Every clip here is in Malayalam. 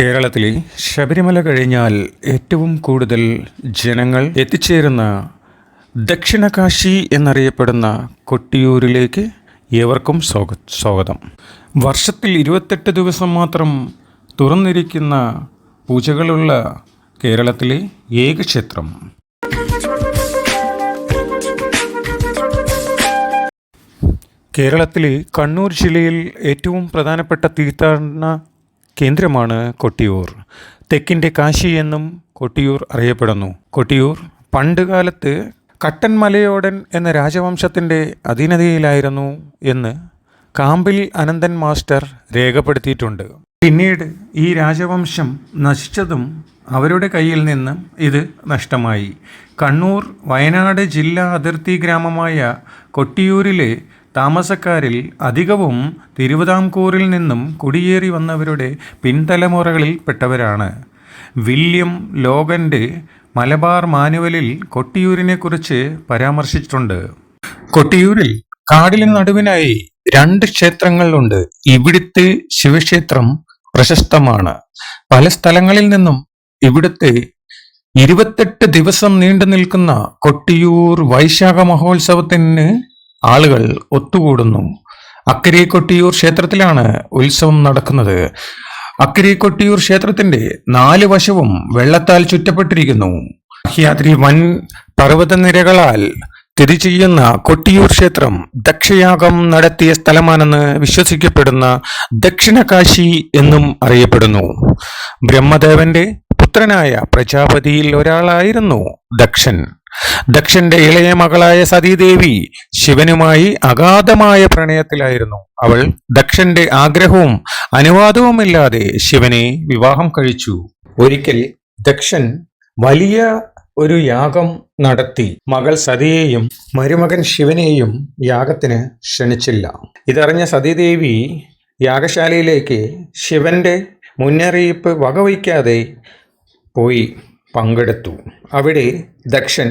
കേരളത്തിലെ ശബരിമല കഴിഞ്ഞാൽ ഏറ്റവും കൂടുതൽ ജനങ്ങൾ എത്തിച്ചേരുന്ന ദക്ഷിണകാശി എന്നറിയപ്പെടുന്ന കൊട്ടിയൂരിലേക്ക് ഏവർക്കും സ്വാഗ സ്വാഗതം. വർഷത്തിൽ ഇരുപത്തെട്ട് ദിവസം മാത്രം തുറന്നിരിക്കുന്ന പൂജകളുള്ള കേരളത്തിലെ ഏക ക്ഷേത്രം. കേരളത്തിലെ കണ്ണൂർ ജില്ലയിൽ ഏറ്റവും പ്രധാനപ്പെട്ട തീർത്ഥാടന കേന്ദ്രമാണ് കൊട്ടിയൂർ. തെക്കിന്റെ കാശി എന്നും കൊട്ടിയൂർ അറിയപ്പെടുന്നു. കൊട്ടിയൂർ പണ്ടുകാലത്ത് കട്ടൻ മലയോടൻ എന്ന രാജവംശത്തിന്റെ അധീനതയിലായിരുന്നു എന്ന് കാമ്പിൽ അനന്തൻ മാസ്റ്റർ രേഖപ്പെടുത്തിയിട്ടുണ്ട്. പിന്നീട് ഈ രാജവംശം നശിച്ചതും അവരുടെ കയ്യിൽ നിന്ന് ഇത് നഷ്ടമായി. കണ്ണൂർ വയനാട് ജില്ലാ അതിർത്തി ഗ്രാമമായ കൊട്ടിയൂരിലെ താമസക്കാരിൽ അധികവും തിരുവിതാംകൂറിൽ നിന്നും കുടിയേറി വന്നവരുടെ പിൻതലമുറകളിൽ പെട്ടവരാണ്. വില്യം ലോഗന്റെ മലബാർ മാനുവലിൽ കൊട്ടിയൂരിനെക്കുറിച്ച് പരാമർശിച്ചിട്ടുണ്ട്. കൊട്ടിയൂരിൽ കാടിന് നടുവിനായി രണ്ട് ക്ഷേത്രങ്ങളുണ്ട് ഇവിടുത്തെ ശിവക്ഷേത്രം പ്രശസ്തമാണ്. പല സ്ഥലങ്ങളിൽ നിന്നും ഇവിടുത്തെ ഇരുപത്തെട്ട് ദിവസം നീണ്ടു നിൽക്കുന്ന കൊട്ടിയൂർ വൈശാഖ മഹോത്സവത്തിന് ആളുകൾ ഒത്തുകൂടുന്നു. അക്കരെ കൊട്ടിയൂർ ക്ഷേത്രത്തിലാണ് ഉത്സവം നടക്കുന്നത്. അക്കരെ കൊട്ടിയൂർ ക്ഷേത്രത്തിന്റെ നാല് വശവും വെള്ളത്താൽ ചുറ്റപ്പെട്ടിരിക്കുന്നു. സഹ്യാദ്രി വൻ പർവതനിരകളാൽ സ്ഥിതി ചെയ്യുന്ന കൊട്ടിയൂർ ക്ഷേത്രം ദക്ഷയാഗം നടത്തിയ സ്ഥലമാണെന്ന് വിശ്വസിക്കപ്പെടുന്ന ദക്ഷിണകാശി എന്നും അറിയപ്പെടുന്നു. ബ്രഹ്മദേവന്റെ പുത്രനായ പ്രജാപതിയിൽ ഒരാളായിരുന്നു ദക്ഷൻ. ദക്ഷന്റെ ഇളയ മകളായ സതീദേവി ശിവനുമായി അഗാധമായ പ്രണയത്തിലായിരുന്നു. അവൾ ദക്ഷന്റെ ആഗ്രഹവും അനുവാദവുമില്ലാതെ ശിവനെ വിവാഹം കഴിച്ചു. ഒരിക്കൽ ദക്ഷൻ വലിയ ഒരു യാഗം നടത്തി. മകൾ സതിയെയും മരുമകൻ ശിവനെയും യാഗത്തിന് ക്ഷണിച്ചില്ല. ഇതറിഞ്ഞ സതീദേവി യാഗശാലയിലേക്ക് ശിവന്റെ മുന്നറിയിപ്പ് വകവയ്ക്കാതെ പോയി പങ്കെടുത്തു. അവിടെ ദക്ഷൻ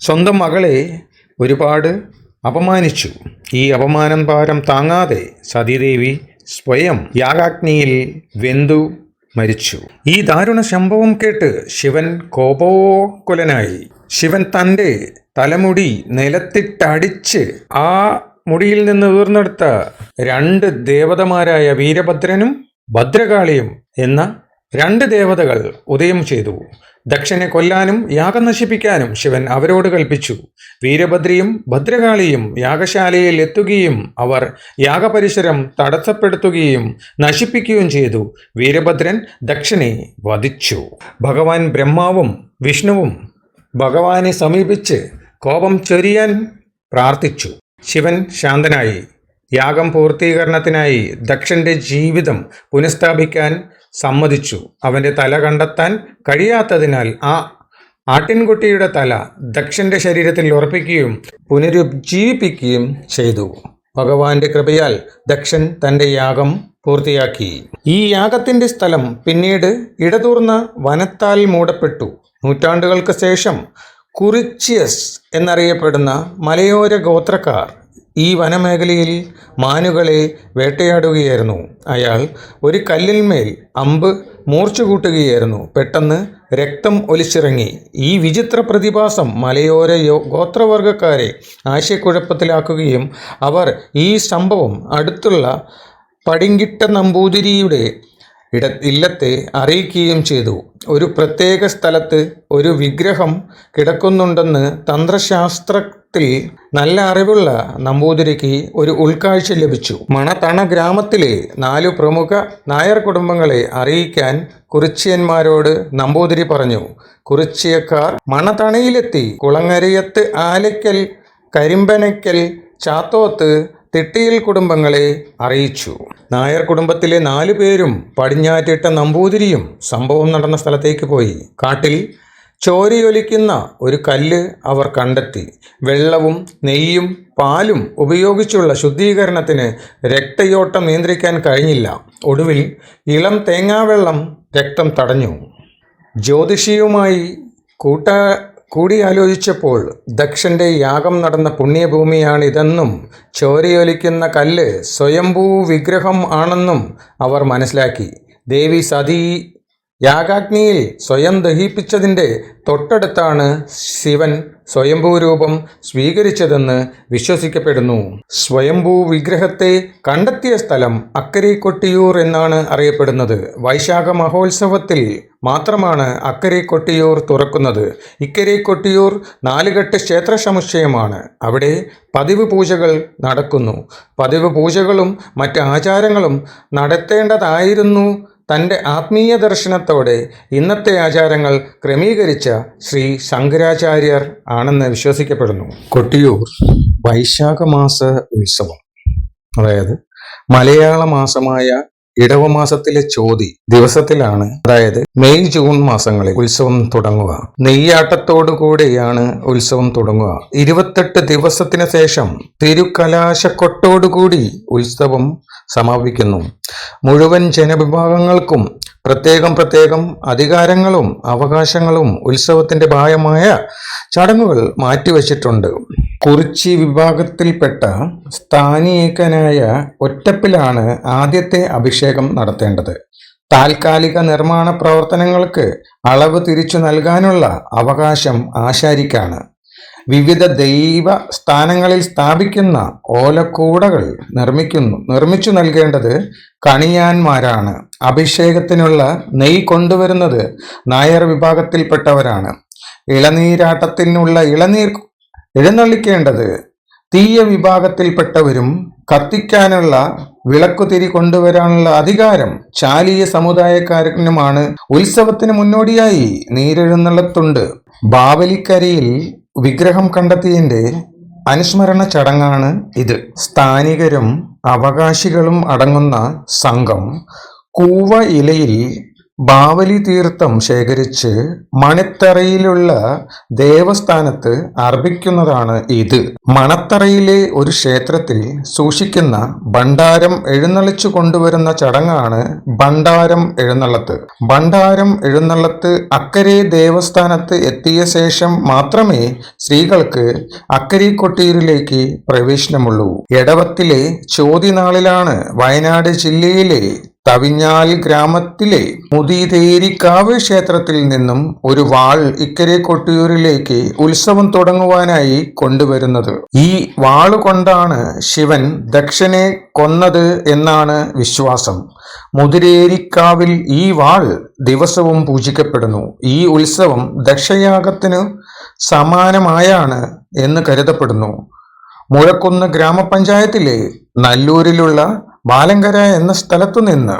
സ്വന്തം മകളെ ഒരുപാട് അപമാനിച്ചു. ഈ അപമാനം ഭാരം താങ്ങാതെ സതീദേവി സ്വയം യാഗാഗ്നിയിൽ വെന്തു മരിച്ചു. ഈ ദാരുണ സംഭവം കേട്ട് ശിവൻ കോപോകുലനായി. ശിവൻ തന്റെ തലമുടി നിലത്തിട്ടടിച്ച് ആ മുടിയിൽ നിന്ന് ഉയർന്നെടുത്ത രണ്ട് ദേവതമാരായ വീരഭദ്രനും ഭദ്രകാളിയും എന്ന രണ്ട് ദേവതകൾ ഉദയം ചെയ്തു. ദക്ഷനെ കൊല്ലാനും യാഗം നശിപ്പിക്കാനും ശിവൻ അവരോട് കൽപ്പിച്ചു. വീരഭദ്രയും ഭദ്രകാളിയും യാഗശാലയിൽ എത്തുകയും അവർ യാഗപരിസരം തടസ്സപ്പെടുത്തുകയും നശിപ്പിക്കുകയും ചെയ്തു. വീരഭദ്രൻ ദക്ഷനെ വധിച്ചു. ഭഗവാൻ ബ്രഹ്മാവും വിഷ്ണുവും ഭഗവാനെ സമീപിച്ച് കോപം ചൊരിയാൻ പ്രാർത്ഥിച്ചു. ശിവൻ ശാന്തനായി. യാഗം പൂർത്തീകരണത്തിനായി ദക്ഷന്റെ ജീവിതം പുനഃസ്ഥാപിക്കാൻ സമ്മതിച്ചു. അവന്റെ തല കണ്ടെത്താൻ കഴിയാത്തതിനാൽ ആ ആട്ടിൻകുട്ടിയുടെ തല ദക്ഷന്റെ ശരീരത്തിൽ ഉറപ്പിക്കുകയും പുനരുജ്ജീവിപ്പിക്കുകയും ചെയ്തു. ഭഗവാന്റെ കൃപയാൽ ദക്ഷൻ തന്റെ യാഗം പൂർത്തിയാക്കി. ഈ യാഗത്തിന്റെ സ്ഥലം പിന്നീട് ഇടതൂർന്ന വനത്താൽ മൂടപ്പെട്ടു. നൂറ്റാണ്ടുകൾക്ക് ശേഷം കുറിച്ചിയസ് എന്നറിയപ്പെടുന്ന മലയോര ഗോത്രക്കാർ ഈ വനമേഖലയിൽ മാനുകളെ വേട്ടയാടുകയായിരുന്നു. അയാൾ ഒരു കല്ലിന്മേൽ അമ്പ് മൂർച്ച കൂട്ടുകയായിരുന്നു പെട്ടെന്ന് രക്തം ഒലിച്ചിറങ്ങി. ഈ വിചിത്ര പ്രതിഭാസം മലയോര ഗോത്രവർഗക്കാരെ ആശയക്കുഴപ്പത്തിലാക്കുകയും അവർ ഈ സംഭവം അടുത്തുള്ള പടിങ്കിട്ട നമ്പൂതിരിയുടെ ഇട ഇല്ലത്തെ അറിയിക്കുകയും ചെയ്തു. ഒരു പ്രത്യേക സ്ഥലത്ത് ഒരു വിഗ്രഹം കിടക്കുന്നുണ്ടെന്ന് തന്ത്രശാസ്ത്രത്തിൽ നല്ല അറിവുള്ള നമ്പൂതിരിക്ക് ഒരു ഉൾക്കാഴ്ച ലഭിച്ചു. മണത്തണ ഗ്രാമത്തിലെ നാലു പ്രമുഖ നായർ കുടുംബങ്ങളെ അറിയിക്കാൻ കുറിച്ചിയന്മാരോട് നമ്പൂതിരി പറഞ്ഞു. കുറിച്ചിയക്കാർ മണത്തണയിലെത്തി കുളങ്ങരയത്ത് ആലയ്ക്കൽ കരിമ്പനയ്ക്കൽ ചാത്തോത്ത് തിട്ടിയിൽ കുടുംബങ്ങളെ അറിയിച്ചു. നായർ കുടുംബത്തിലെ നാലു പേരും പടിഞ്ഞാറ്റിട്ട നമ്പൂതിരിയും സംഭവം നടന്ന സ്ഥലത്തേക്ക് പോയി. കാട്ടിൽ ചോരിയൊലിക്കുന്ന ഒരു കല്ല് അവർ കണ്ടെത്തി. വെള്ളവും നെയ്യും പാലും ഉപയോഗിച്ചുള്ള ശുദ്ധീകരണത്തിന് രക്തയോട്ടം നിയന്ത്രിക്കാൻ കഴിഞ്ഞില്ല. ഒടുവിൽ ഇളം തേങ്ങാവെള്ളം രക്തം തടഞ്ഞു. ജ്യോതിഷിയുമായി കൂട്ട കൂടിയാലോചിച്ചപ്പോൾ ദക്ഷന്റെ യാഗം നടന്ന പുണ്യഭൂമിയാണിതെന്നും ചോരയൊലിക്കുന്ന കല്ല് സ്വയംഭൂ വിഗ്രഹം ആണെന്നും അവർ മനസ്സിലാക്കി. ദേവി സതി യാഗാഗ്നിയിൽ സ്വയം ദഹിപ്പിച്ചതിന്റെ തൊട്ടടുത്താണ് ശിവൻ സ്വയംഭൂരൂപം സ്വീകരിച്ചതെന്ന് വിശ്വസിക്കപ്പെടുന്നു. സ്വയംഭൂ വിഗ്രഹത്തെ കണ്ടെത്തിയ സ്ഥലം അക്കരെ കൊട്ടിയൂർ എന്നാണ് അറിയപ്പെടുന്നത്. വൈശാഖ മഹോത്സവത്തിൽ മാത്രമാണ് അക്കരെ കൊട്ടിയൂർ തുറക്കുന്നത്. ഇക്കരെ കൊട്ടിയൂർ നാലുകെട്ട് ക്ഷേത്ര സമുച്ചയമാണ് അവിടെ പതിവ് പൂജകൾ നടക്കുന്നു. പതിവ് പൂജകളും മറ്റ് ആചാരങ്ങളും നടത്തേണ്ടതായിരുന്നു തന്റെ ആത്മീയ ദർശനത്തോടെ ഇന്നത്തെ ആചാരങ്ങൾ ക്രമീകരിച്ച ശ്രീ ശങ്കരാചാര്യർ ആണെന്ന് വിശ്വസിക്കപ്പെടുന്നു. കൊട്ടിയൂർ വൈശാഖമാസ ഉത്സവം. അതായത് മലയാള മാസമായ ഇടവ മാസത്തിലെ ചോതി ദിവസത്തിലാണ്. അതായത് മെയ് ജൂൺ മാസങ്ങളിൽ ഉത്സവം തുടങ്ങുക. നെയ്യാട്ടത്തോടു കൂടിയാണ് ഉത്സവം തുടങ്ങുക. ഇരുപത്തെട്ട് ദിവസത്തിന് ശേഷം തിരുക്കലാശക്കൊട്ടോടുകൂടി ഉത്സവം സമാപിക്കുന്നു. മുഴുവൻ ജനവിഭാഗങ്ങൾക്കും പ്രത്യേകം പ്രത്യേകം അധികാരങ്ങളും അവകാശങ്ങളും ഉത്സവത്തിന്റെ ഭാഗമായ ചടങ്ങുകൾ മാറ്റിവെച്ചിട്ടുണ്ട്. കുറിച്ചി വിഭാഗത്തിൽപ്പെട്ട സ്ഥാനീയക്കനായ ഒറ്റപ്പിലാണ് ആദ്യത്തെ അഭിഷേകം നടത്തേണ്ടത്. താൽക്കാലിക നിർമ്മാണ പ്രവർത്തനങ്ങൾക്ക് അളവ് തിരിച്ചു നൽകാനുള്ള അവകാശം ആശാരിക്കാണ്. വിവിധ ദൈവ സ്ഥാനങ്ങളിൽ സ്ഥാപിക്കുന്ന ഓലക്കൂടകൾ നിർമ്മിക്കുന്നു നിർമ്മിച്ചു നൽകേണ്ടത് കണിയാന്മാരാണ്. അഭിഷേകത്തിനുള്ള നെയ് കൊണ്ടുവരുന്നത് നായർ വിഭാഗത്തിൽപ്പെട്ടവരാണ്. ഇളനീരാട്ടത്തിനുള്ള ഇളനീർ എഴുന്നള്ളിക്കേണ്ടത് തീയ വിഭാഗത്തിൽപ്പെട്ടവരും കത്തിക്കാനുള്ള വിളക്കുതിരി കൊണ്ടുവരാനുള്ള അധികാരം ചാലിയ സമുദായക്കാരനുമാണ് ഉത്സവത്തിന് മുന്നോടിയായി നീരെഴുന്നള്ളത്തുണ്ട്. ബാവലിക്കരയിൽ വിഗ്രഹം കണ്ടെത്തിയതിന്റെ അനുസ്മരണ ചടങ്ങാണ് ഇത്. സ്ഥാനികരും അവകാശികളും അടങ്ങുന്ന സംഘം കൂവ ഇലയിൽ ബാവലി തീർത്ഥം ശേഖരിച്ച് മണിത്തറയിലുള്ള ദേവസ്ഥാനത്ത് അർപ്പിക്കുന്നതാണ് ഇത്. മണത്തറയിലെ ഒരു ക്ഷേത്രത്തിൽ സൂക്ഷിക്കുന്ന ഭണ്ഡാരം എഴുന്നള്ളിച്ചു കൊണ്ടുവരുന്ന ചടങ്ങാണ് ഭണ്ഡാരം എഴുന്നള്ളത്ത്. ഭണ്ഡാരം എഴുന്നള്ളത്ത് അക്കരെ ദേവസ്ഥാനത്ത് എത്തിയ ശേഷം മാത്രമേ സ്ത്രീകൾക്ക് അക്കരി കൊട്ടിയൂരിലേക്ക് പ്രവേശനമുള്ളൂ. എടവത്തിലെ ചോതിനാളിലാണ് വയനാട് ജില്ലയിലെ തവിഞ്ഞാൽ ഗ്രാമത്തിലെ മുതിതേരിക്കാവ് ക്ഷേത്രത്തിൽ നിന്നും ഒരു വാൾ ഇക്കരെ കൊട്ടിയൂരിലേക്ക് ഉത്സവം തുടങ്ങുവാനായി കൊണ്ടുവരുന്നത്. ഈ വാൾ കൊണ്ടാണ് ശിവൻ ദക്ഷനെ കൊന്നത് എന്നാണ് വിശ്വാസം. മുതിരേരിക്കാവിൽ ഈ വാൾ ദിവസവും പൂജിക്കപ്പെടുന്നു. ഈ ഉത്സവം ദക്ഷയാഗത്തിനു സമാനമായാണ് എന്ന് കരുതപ്പെടുന്നു. മുഴക്കുന്ന് ഗ്രാമപഞ്ചായത്തിലെ നല്ലൂരിലുള്ള ബാലങ്കര എന്ന സ്ഥലത്തു നിന്ന്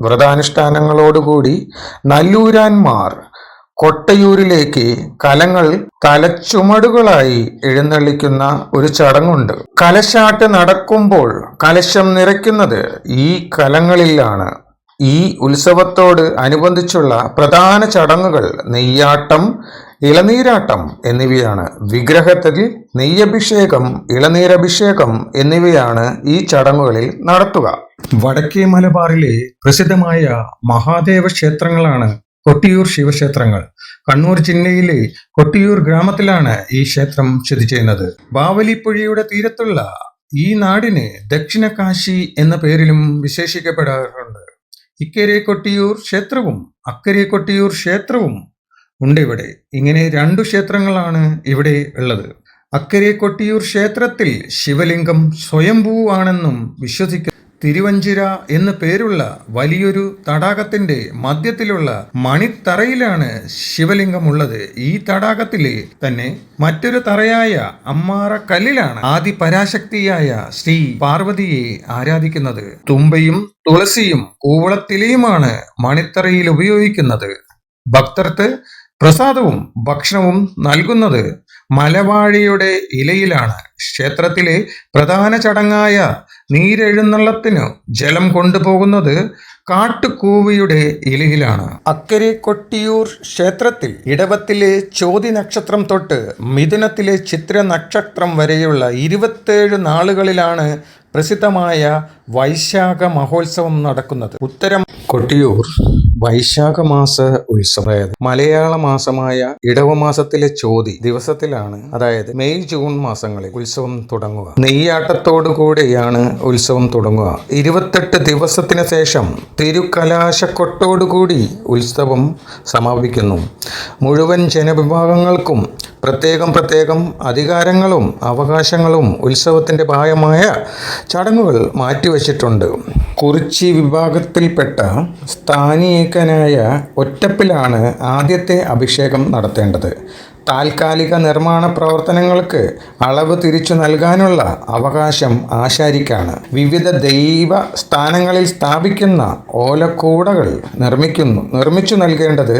വ്രതാനുഷ്ഠാനങ്ങളോടുകൂടി നല്ലൂരാന്മാർ കൊട്ടയൂരിലേക്ക് കലങ്ങൾ തലച്ചുമടുകളായി എഴുന്നള്ളിക്കുന്ന ഒരു ചടങ്ങുണ്ട്. കലശാട്ട് നടക്കുമ്പോൾ കലശം നിറയ്ക്കുന്നത് ഈ കലങ്ങളിലാണ്. ഈ ഉത്സവത്തോട് അനുബന്ധിച്ചുള്ള പ്രധാന ചടങ്ങുകൾ നെയ്യാട്ടം ഇളനീരാട്ടം എന്നിവയാണ്. വിഗ്രഹത്തിൽ നെയ്യഭിഷേകം ഇളനീരഭിഷേകം എന്നിവയാണ് ഈ ചടങ്ങുകളിൽ നടത്തുക. വടക്കേ മലബാറിലെ പ്രസിദ്ധമായ മഹാദേവ ക്ഷേത്രങ്ങളാണ് കൊട്ടിയൂർ ശിവക്ഷേത്രങ്ങൾ. കണ്ണൂർ ജില്ലയിലെ കൊട്ടിയൂർ ഗ്രാമത്തിലാണ് ഈ ക്ഷേത്രം സ്ഥിതി ചെയ്യുന്നത്. ബാവലിപ്പുഴയുടെ തീരത്തുള്ള ഈ നാടിന് ദക്ഷിണ കാശി എന്ന പേരിലും വിശേഷിക്കപ്പെടാറുണ്ട്. ഇക്കരെ കൊട്ടിയൂർ ക്ഷേത്രവും അക്കരെ കൊട്ടിയൂർ ക്ഷേത്രവും ഉണ്ട് ഇവിടെ ഇങ്ങനെ രണ്ടു ക്ഷേത്രങ്ങളാണ് ഇവിടെ ഉള്ളത്. അക്കരെ കൊട്ടിയൂർ ക്ഷേത്രത്തിൽ ശിവലിംഗം സ്വയംഭൂ ആണെന്നും വിശ്വസിക്കുന്നു തിരുവഞ്ചിര എന്ന് പേരുള്ള വലിയൊരു തടാകത്തിന്റെ മധ്യത്തിലുള്ള മണിത്തറയിലാണ് ശിവലിംഗമുള്ളത്. ഈ തടാകത്തിലെ തന്നെ മറ്റൊരു തറയായ അമ്മാറക്കല്ലിലാണ് ആദി പരാശക്തിയായ ശ്രീ പാർവതിയെ ആരാധിക്കുന്നത്. തുമ്പയും തുളസിയും കൂവളത്തിലയുമാണ് മണിത്തറയിൽ ഉപയോഗിക്കുന്നത്. ഭക്തർക്ക് പ്രസാദവും ഭക്ഷണവും നൽകുന്നത് മലവാഴിയുടെ ഇലയിലാണ്. ക്ഷേത്രത്തിലെ പ്രധാന ചടങ്ങായ നീരെഴുന്നള്ളത്തിന് ജലം കൊണ്ടുപോകുന്നത് കാട്ടുകൂവിയുടെ ഇലയിലാണ്. അക്കരെ കൊട്ടിയൂർ ക്ഷേത്രത്തിൽ ഇടവത്തിലെ ചോതി നക്ഷത്രം തൊട്ട് മിഥുനത്തിലെ ചിത്ര നക്ഷത്രം വരെയുള്ള ഇരുപത്തേഴ് നാളുകളിലാണ് പ്രസിദ്ധമായ വൈശാഖ മഹോത്സവം നടക്കുന്നത്. ഉത്തരം കൊട്ടിയൂർ വൈശാഖ മാസ ഉത്സവം. അതായത് മലയാള മാസമായ ഇടവമാസത്തിലെ ചോതി ദിവസത്തിലാണ് അതായത് മെയ് ജൂൺ മാസങ്ങളിൽ ഉത്സവം തുടങ്ങുക. നെയ്യാട്ടത്തോടു കൂടിയാണ് ഉത്സവം തുടങ്ങുക. ഇരുപത്തെട്ട് ദിവസത്തിന് ശേഷം തിരുക്കലാശക്കൊട്ടോടുകൂടി ഉത്സവം സമാപിക്കുന്നു. മുഴുവൻ ജനവിഭാഗങ്ങൾക്കും പ്രത്യേകം പ്രത്യേകം അധികാരങ്ങളും അവകാശങ്ങളും ഉത്സവത്തിന്റെ ഭാഗമായ ചടങ്ങുകൾ മാറ്റിവെച്ചിട്ടുണ്ട്. കുറിച്ചി വിഭാഗത്തിൽപ്പെട്ട സ്ഥാനീയക്കനായ ഒറ്റപ്പിലാണ് ആദ്യത്തെ അഭിഷേകം നടത്തേണ്ടത്. താൽക്കാലിക നിർമ്മാണ പ്രവർത്തനങ്ങൾക്ക് അളവ് തിരിച്ചു നൽകാനുള്ള അവകാശം ആശാരിക്കാണ്. വിവിധ ദൈവ സ്ഥാനങ്ങളിൽ സ്ഥാപിക്കുന്ന ഓലക്കൂടകൾ നിർമ്മിക്കുന്നു നിർമ്മിച്ചു നൽകേണ്ടത്